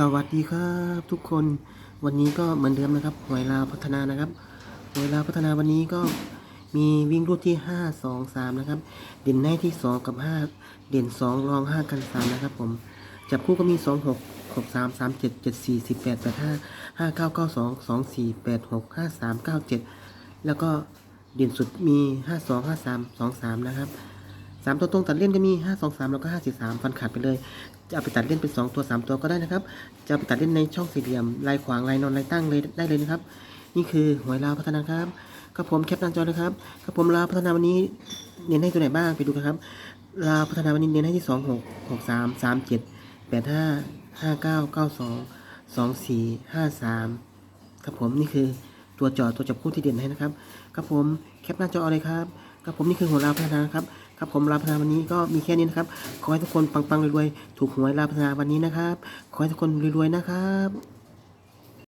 สวัสดีครับทุกคนวันนี้ก็เหมือนเดิมนะครับหวยลาวพัฒนานะครับหวยลาวพัฒนาวันนี้ก็มีวิ่งรูดที่ 5 2 3 นะครับ เด่นในที่ 2 กับ 5 เด่น 2 รอง 5 กัน 3 นะครับผม จับคู่ก็มี 2 6 6 3 3 7 7 4 1 8 8 5 5 9 9 2 2 4 8 6 5 3 9 7 แล้วก็เด่นสุดมี 5 2 5 3 2 3 นะครับ สามตัวตรงตัดเล่นก็มีห้าสองสามแล้วก็ห้าสี่สามฟันขาดไปเลย จะเอาไปตัดเล่นเป็นสองตัวสามตัวก็ได้นะครับ จะเอาไปตัดเล่นในช่องสี่เหลี่ยมลายขวางลายนอนลายตั้งเลยได้เลยนะครับ นี่คือหวยลาวพัฒนาครับครับผมแคปหน้าจอเลยครับครับผมลาวพัฒนาวันนี้เน้นให้ตัวไหนบ้างไปดูกันครับลาวพัฒนาวันนี้เน้นให้ที่สองหกหกสามสามเจ็ดแปดห้าห้าเก้าเก้าสองสองสี่ห้าสามครับผมนี่คือตัวจอตัวจับคู่ที่เด่นให้นะครับ ครับผมแคปหน้าจอเลยครับ ครับผมนี่คือหัวลาพัฒนาครับครับผมลาพัฒนาวันนี้ก็มีแค่นี้นะครับ ขอให้ทุกคนปังๆรวยๆถูกหวยลาพัฒนาวันนี้นะครับ ขอให้ทุกคนรวยๆนะครับ